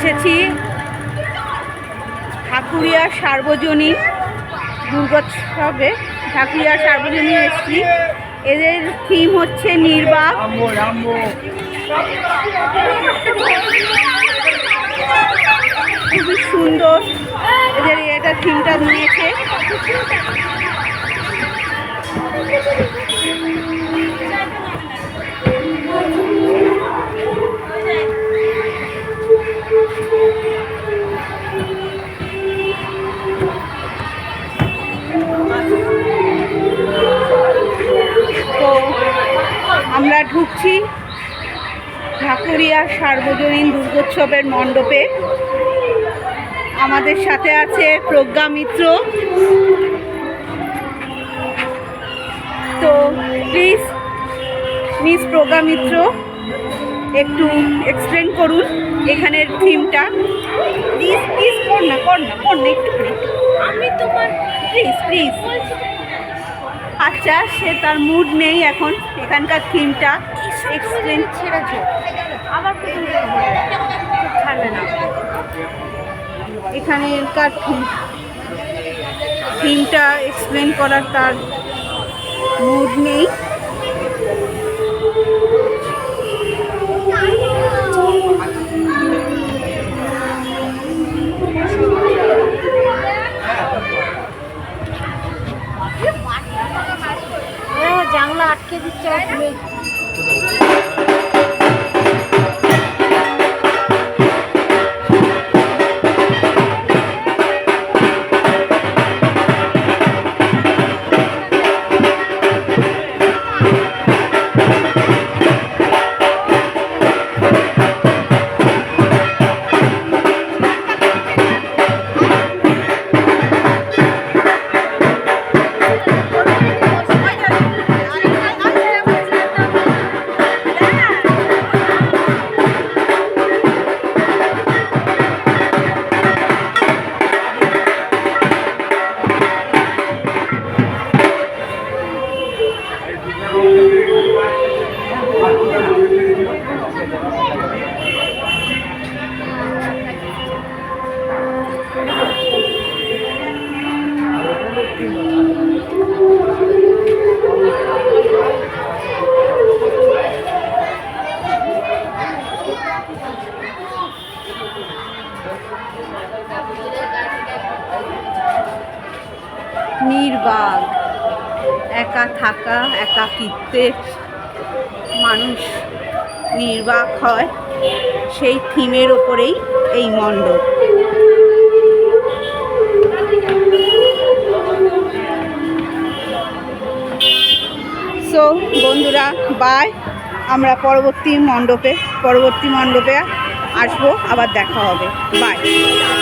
এসেছি। ঠাকুরিয়া সার্বজনীন দুর্গোৎসবে ঠাকুরিয়া সার্বজনীন এসেছি। এদের থিম হচ্ছে নির্বাক। খুবই সুন্দর এদের এটা থিমটা নিয়েছে ঢুকছি ঠাকুরিয়া সার্বজনীন দুর্গোৎসবের মণ্ডপে। আমাদের সাথে আছে প্রজ্ঞা মিত্র। তো প্লিজ মিস প্রজ্ঞা মিত্র একটু এক্সপ্লেন করুন এখানের থিমটা প্লিজ প্লিজ কর না কর না কর না একটু আমি তোমার প্লিজ প্লিজ আচ্ছা সে তার মুড নেই এখন। এখানকার থিমটা এক্সপ্লেন ছেড়েছে। আবার ছাড়বে না। এখানকার থিমটা এক্সপ্লেন করার তার মুড নেই। আটকে দিচ্ছে নির্বাগ একা থাকা একাকিত্বে মানুষ নির্বাক হয়। সেই থিমের ওপরেই এই মণ্ডপ। বন্ধুরা বাই আমরা পরবর্তী মণ্ডপে পরবর্তী মণ্ডপে আসব আবার দেখা হবে। বাই